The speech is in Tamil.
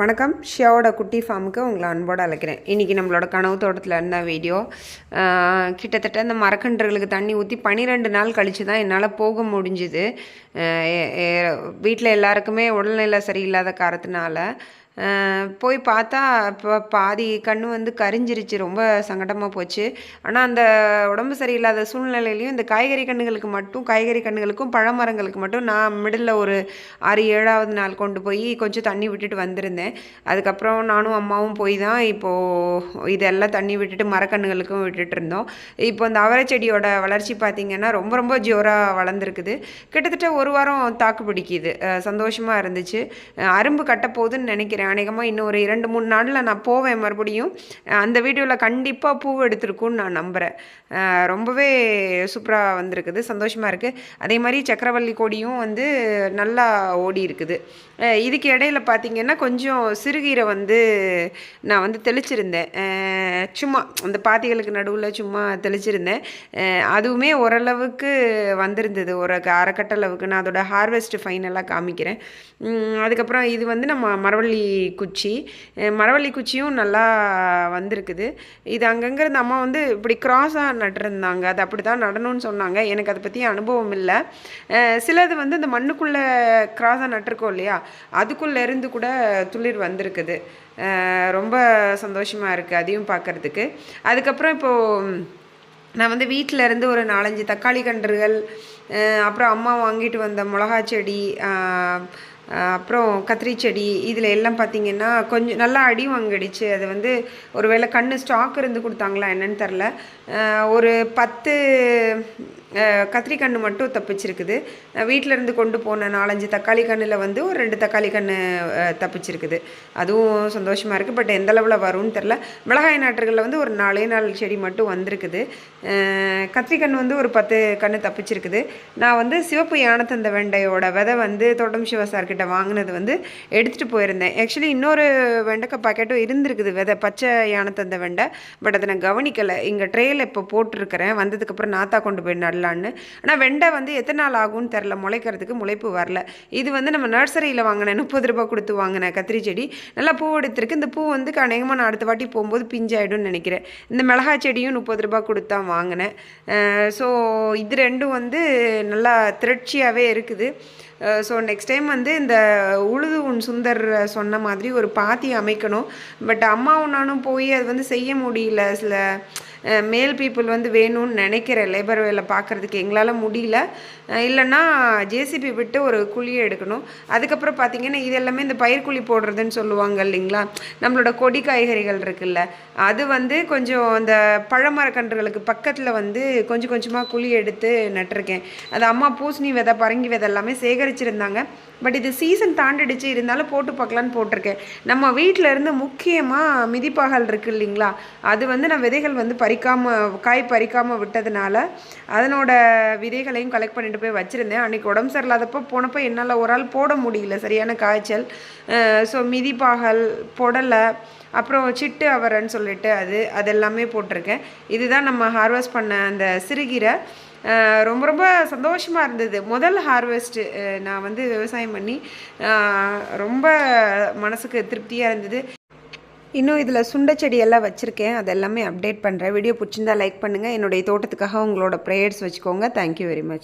வணக்கம். ஷியாவோட குட்டி ஃபார்முக்கு உங்களை அன்போடு அழைக்கிறேன். இன்றைக்கி நம்மளோட கனவு தோட்டத்தில் இருந்த வீடியோ கிட்டத்தட்ட இந்த மரக்கன்றுகளுக்கு தண்ணி ஊற்றி பன்னிரெண்டு நாள் கழித்து தான் என்னால் போக முடிஞ்சுது. வீட்டில் எல்லாருக்குமே உடல்நிலை சரியில்லாத காரணத்தினால போய் பார்த்தா இப்போ பாதி கண் வந்து கரிஞ்சிருச்சு ரொம்ப சங்கடமாக போச்சு. ஆனால் அந்த உடம்பு சரியில்லாத சூழ்நிலையிலையும் இந்த காய்கறி கண்ணுகளுக்கு மட்டும் காய்கறி கண்ணுகளுக்கும் பழமரங்களுக்கு மட்டும் நான் மிடில் ஒரு ஆறு ஏழாவது நாள் கொண்டு போய் கொஞ்சம் தண்ணி விட்டுட்டு வந்திருந்தேன். அதுக்கப்புறம் நானும் அம்மாவும் போய் தான் இப்போது இதெல்லாம் தண்ணி விட்டுட்டு மரக்கன்றுகளுக்கும் விட்டுட்டு இருந்தோம். இப்போ இந்த அவரை செடியோட வளர்ச்சி பார்த்திங்கன்னா ரொம்ப ரொம்ப ஜோராக வளர்ந்துருக்குது. கிட்டத்தட்ட ஒரு வாரம் தாக்கு பிடிக்குது. சந்தோஷமாக இருந்துச்சு. அரும்பு கட்ட போகுதுன்னு நினைக்கிறேன் அநேகமாக இன்னும் ஒரு இரண்டு மூணு நாளில் நான் போவேன் மறுபடியும். அந்த வீடியோவில் கண்டிப்பாக பூ எடுத்திருக்கும்னு நான் நம்புகிறேன் ரொம்பவே சூப்பராக வந்திருக்குது சந்தோஷமாக இருக்குது அதே மாதிரி சக்கரவள்ளி கொடியும் வந்து நல்லா ஓடி இருக்குது. இதுக்கு இடையில பார்த்தீங்கன்னா கொஞ்சம் சிறுகீரை வந்து நான் வந்து தெளிச்சிருந்தேன். சும்மா அந்த பாத்திகளுக்கு நடுவில் சும்மா தெளிச்சிருந்தேன். அதுவுமே ஓரளவுக்கு வந்திருந்தது. ஒரு க- அரைக்கட்ட அளவுக்கு நான் அதோட ஹார்வெஸ்ட் ஃபைனலாக காமிக்கிறேன். அதுக்கப்புறம் இது வந்து நம்ம மரவள்ளி குச்சி. மரவள்ளி குச்சியும் நல்லா வந்திருக்குது. இது அங்கங்கே இருந்த அம்மா வந்து இப்படி க்ராஸாக நட்டிருந்தாங்க. அது அப்படி தான் நடணும்னு சொன்னாங்க. எனக்கு அதை பற்றி அனுபவம் இல்லை. சிலது வந்து இந்த மண்ணுக்குள்ளே க்ராஸாக நட்டிருக்கோம் இல்லையா? அதுக்குள்ளே இருந்து கூட துளிர் வந்திருக்குது. ரொம்ப சந்தோஷமாக இருக்குது அதையும் பார்க்குறதுக்கு அதுக்கப்புறம் இப்போது நான் வந்து வீட்டில் இருந்து ஒரு நாலஞ்சு தக்காளி கன்றுகள் அப்புறம் அம்மா வாங்கிட்டு வந்த மிளகா செடி அப்புறம் கத்திரி செடி இதில் எல்லாம் பார்த்தீங்கன்னா கொஞ்சம் நல்லா அடி வாங்கிடுச்சு. அது வந்து ஒரு வேளை கண்ணு ஸ்டாக் இருந்து கொடுத்தாங்களா என்னன்னு தெரில ஒரு பத்து கத்திரி கன்று மட்டும் தப்பிச்சிருக்குது. வீட்டிலேருந்து வீட்டில் இருந்து கொண்டு போன நாலஞ்சு தக்காளி கண்ணில் வந்து ஒரு ரெண்டு தக்காளி கன்று தப்பிச்சிருக்குது. அதுவும் சந்தோஷமாக இருக்குது பட் எந்த அளவில் வரும்னு தெரில மிளகாய் நாற்றுகளில் வந்து ஒரு நாலே நாலு செடி மட்டும் வந்திருக்குது. கத்திரி கண் வந்து ஒரு பத்து கன்று தப்பிச்சிருக்குது. நான் வந்து சிவப்பு யானத்தந்த வெண்டையோட விதை வந்து தோட்டம் சிவா சார்கிட்ட வாங்கினது வந்து எடுத்துகிட்டு போயிருந்தேன். ஆக்சுவலி இன்னொரு வெண்டைக்காய் பாக்கெட்டும் இருந்திருக்குது விதை பச்சை யானை தந்த வெண்டை. பட் அதை நான் கவனிக்கலை. இங்கே ட்ரேயில் இப்போ போட்டிருக்கிறேன். வந்ததுக்கப்புறம் நாத்தா கொண்டு போய் நடலான்னு. ஆனால் வெண்டை வந்து எத்தனை நாள் ஆகும்னு தெரில முளைக்கிறதுக்கு முளைப்பு வரல. இது வந்து நம்ம நர்சரியில் வாங்கினேன் முப்பது ரூபா கொடுத்து வாங்கினேன் கத்திரி செடி. நல்லா பூ எடுத்திருக்கு. இந்த பூ வந்து அநேகமாக நான் அடுத்த வாட்டி போகும்போது பிஞ்சாயிடும்னு நினைக்கிறேன். இந்த மிளகாய் செடியும் முப்பது ரூபாய் கொடுத்து தான் வாங்கினேன். ஸோ இது ரெண்டும் வந்து நல்லா திரட்சியாகவே இருக்குது. ஸோ நெக்ஸ்ட் டைம் வந்து இந்த உழுது உன் சுந்தர் சொன்ன மாதிரி ஒரு பாத்தி அமைக்கணும். பட் அம்மாவும் நானும் போய் அது வந்து செய்ய முடியல. சில மேல் பீப்புள் வந்து வேணும்னு நினைக்கிற லேபர் வேலை பார்க்குறதுக்கு எங்களால் முடியல. இல்லைன்னா ஜேசிபி விட்டு ஒரு குழியை எடுக்கணும். அதுக்கப்புறம் பார்த்தீங்கன்னா இது எல்லாமே இந்த பயிர்குழி போடுறதுன்னு சொல்லுவாங்க இல்லைங்களா? நம்மளோட கொடி காய்கறிகள் இருக்குல்ல அது வந்து கொஞ்சம் அந்த பழமரக்கன்றுகளுக்கு பக்கத்தில் வந்து கொஞ்சம் கொஞ்சமாக குழி எடுத்து நட்டிருக்கேன். அது அம்மா பூசணி விதை பரங்கி விதை எல்லாமே சேகரிச்சிருந்தாங்க. பட் இது சீசன் தாண்டிடுச்சு. இருந்தாலும் போட்டு பார்க்கலான்னு போட்டிருக்கேன். நம்ம வீட்டில் இருந்து முக்கியமாக மிதிப்பாகல் இருக்குது இல்லைங்களா? அது வந்து நான் விதைகள் வந்து பறிக்காமல் காய் பறிக்காமல் விட்டதுனால அதனோட விதைகளையும் கலெக்ட் பண்ணிட்டு போய் வச்சுருந்தேன். அன்றைக்கி உடம்பு சரியில்லாதப்போ போனப்போ என்னால் ஒரு ஆள் போட முடியல சரியான காய்ச்சல். ஸோ மிதிப்பாகல் புடலை அப்புறம் சிட்டு அவரைன்னு சொல்லிட்டு அது அதெல்லாமே போட்டிருக்கேன். இதுதான் நம்ம ஹார்வெஸ்ட் பண்ண அந்த சிறுகீரை. ரொம்ப ரொம்ப சந்தோஷமாக இருந்தது. முதல் ஹார்வெஸ்ட்டு நான் வந்து விவசாயம் பண்ணி ரொம்ப மனசுக்கு திருப்தியாக இருந்தது. இன்னும் இதில் சுண்டை செடியெல்லாம் வச்சுருக்கேன். அதெல்லாமே அப்டேட் பண்ணுறேன் வீடியோ பிடிச்சிருந்தா லைக் பண்ணுங்கள் என்னுடைய தோட்டத்துக்காக உங்களோட ப்ரேயர்ஸ் வச்சுக்கோங்க. Thank you very much